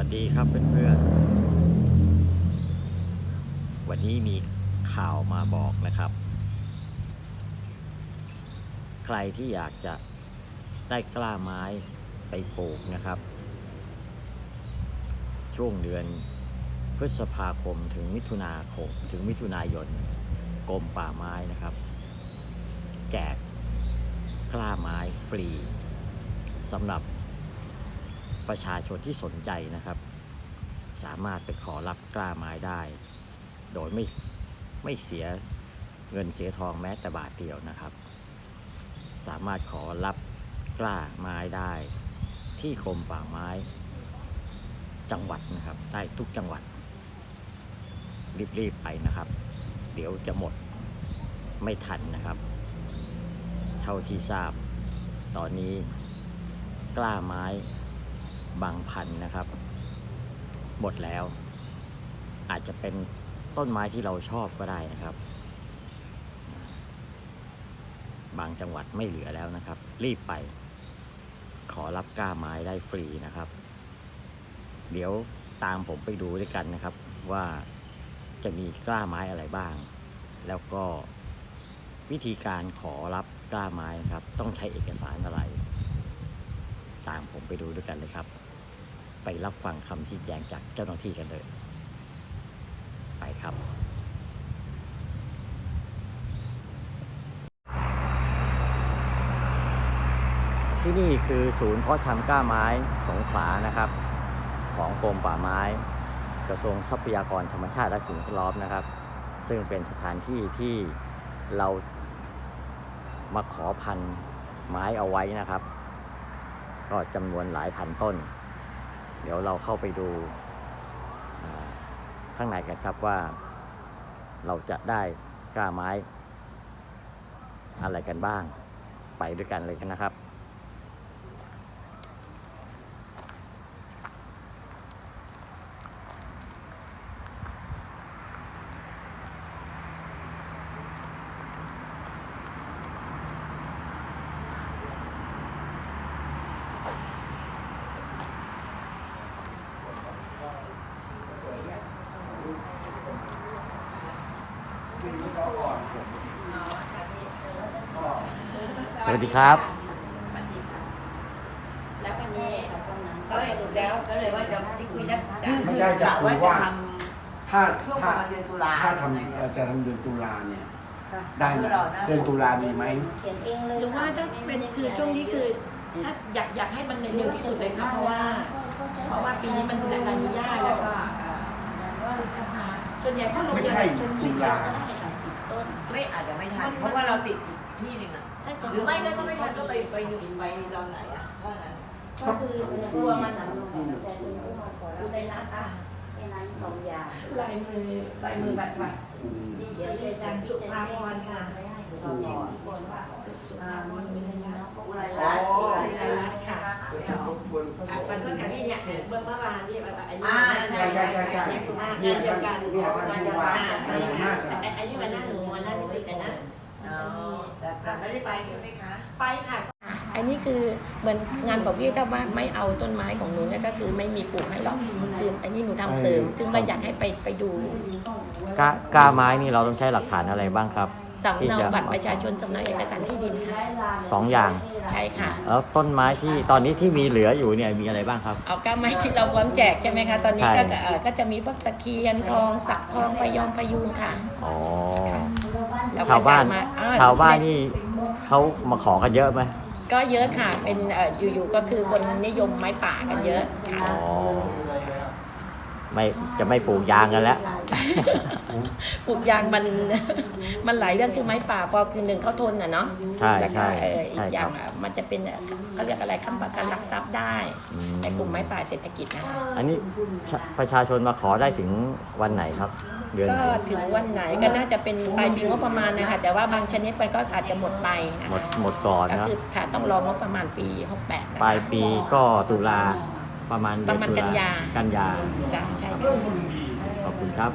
วัสดีครับเพื่อนๆ วันนี้มีข่าวมาบอกนะครับ ใครที่อยากจะได้กล้าไม้ไปปลูกนะครับ ช่วงเดือนพฤษภาคมถึงมิถุนาคม ถึงมิถุนายนกรมป่าไม้นะครับ แจกกล้าไม้ฟรีสำหรับ ประชาชนที่สนใจนะครับ สามารถไปขอรับกล้าไม้ได้ โดยไม่ไม่เสียเงินเสียทองแม้แต่บาทเดียวนะครับ สามารถขอรับกล้าไม้ได้ ที่กรมป่าไม้ จังหวัดนะครับ ได้ทุกจังหวัด รีบๆไปนะครับ เดี๋ยวจะหมดไม่ทันนะครับ เท่าที่ทราบ ตอนนี้กล้าไม้ บางพันธุ์นะครับ หมดแล้ว อาจจะเป็นต้นไม้ที่เราชอบก็ได้นะครับ บางจังหวัดไม่เหลือแล้วนะครับ รีบไป ขอรับกล้าไม้ได้ฟรีนะครับ เดี๋ยวตามผมไปดูด้วยกันนะครับ ว่าจะมีกล้าไม้อะไรบ้าง แล้วก็วิธีการขอรับกล้าไม้นะครับ ต้องใช้เอกสารอะไร ตามผมไปดูด้วยกันเลยครับ ไปรับฟังคำชี้แจงจากเจ้าหน้าที่กันเลย ไปครับ ที่นี่คือศูนย์เพาะชำก้าไม้สงขลานะครับ ของกรมป่าไม้ กระทรวงทรัพยากรธรรมชาติและสิ่งแวดล้อมนะครับ ซึ่งเป็นสถานที่ที่เรามาขอพันไม้เอาไว้นะครับ ก็จำนวนหลายพันต้น เดี๋ยวเราเข้าไปดูข้างในกันครับว่า เราจะได้กล้าไม้ อะไรกันบ้าง ไปด้วยกันเลยกันนะครับ สวัสดีครับ แล้ววันนี้ก็สรุปแล้วก็เลยว่าจะที่คุยได้จะไม่ใช่จะกะคุว่ายจะว่าทถ้าำช่วงปถ้าระมาณเดือนตุลาถ้าทำเอ่อจะทำเดือนตุลาเนี่ยค่ะได้ไหมคือราะเดือนตุลาดีไหม เขียนเองเลยหรือว่าถ้าเป็นคือช่วงนี้คือถ้าอยากอยากให้มันเร็วที่สุดเลยค่ะเพราะว่า เพราะว่าปีนี้มันลานิญาแล้วก็เอ่อส่วนใหญ่ถ้าลงไม่ใช่ตุลา ต้น ไม่อาจจะไม่ทัน เพราะว่าเราติดที่หนึ่งอะหรือไม่ก็ไม่ทันก็ไปไปหนึ่งไปตอนไหนอะว่างั้นก็คือกลัวมันหนังแต่คุณก็มาขออยู่ในร้านอะในร้านสองอย่างลายมือลายมือบัตรบัตรอืมดีเจอาจารย์สุภาพรค่ะเราบอกสุสุภาพรเป็นยังไงอุไรรัตน์อุไรลายรัรัตตน์น์ค่ะรบกวนอะปัจจุบันนี้เนี่ยเมื่อเมื่อวานที่อันนี้ใช่ใช่ใช่ใช่เนี่ยคุณมากเนี่ยเดียวกันเนี่ยท่านผู้ว่าอ่าท่านผู้ว่าอันนี้วันหน้าหนูวันหน้าไม่ติดกันนะ อ๋อแต่แต่ ไม่ได้ไปใช่ไหมคะ ไปค่ะ อันนี้คือเหมือนงานของพี่ถ้าว่าไม่เอาต้นไม้ของหนูเนี่ยก็คือไม่มีปลูกให้หรอกคืออันนี้หนูทำเสริม ซึ่งว่าอยากให้ไปไปดูกล้ากล้าไม้นี่เราต้องใช้หลักฐานอะไรบ้างครับสำเนาบัตรประชาชนสำเนาเอกสารที่ดินค่ะสองอย่าง ใช่ค่ะ แล้วต้นไม้ที่ตอนนี้ที่มีเหลืออยู่เนี่ยมีอะไรบ้างครับ เอาก้าไม้ที่เราพร้อมแจกใช่ไหมคะ ตอนนี้ก็ใช่ เอ่อก็จะมีพวกตะเคียนทองสักทองพยอมพยุงค่ะอ๋อ แล้วก็ชาวบ้าน จะมอ่ชาวบ้านนี่ เขามาขอกันเยอะไหมก็เยอะค่ะ เป็นเอ่ออยู่ๆก็คือคนนิยมไม้ป่ากันเยอะค่ะ อ๋อ ไม่จะไม่ปลูกยางกันแล้ว ปลูกยางมันมันหลายเรื่องคือไม้ป่าพอคือหนึ่งเขาทนอะเนาะใช่แล้วก็ใช่เอ่ออีใช่กอคย่ารังบ อะมันจะเป็นเอ่อเขาเรียกอะไรค้ำประกันรักทรัพย์ได้อืม ในกลุ่มไม้ป่าเศรษฐกิจนะคะอันนี้ชประชาชนมาขอได้ถึงวันไหนครับ เดือนก็ไหน ถึงวันไหนก็น่าจะเป็นปลายปีงบประมาณนะคะแต่ว่าบางชนิดมันก็อาจจะหมดไปนะหมดคะหมดก่อนก็นะคือค่ะต้องรองบประมาณปี 68นะคะปลายปีก็ตุลา ประมาณเดือนประมาณตุลกันยา กันยาจ้ะใช่ค่ะ ขอบคุณครับ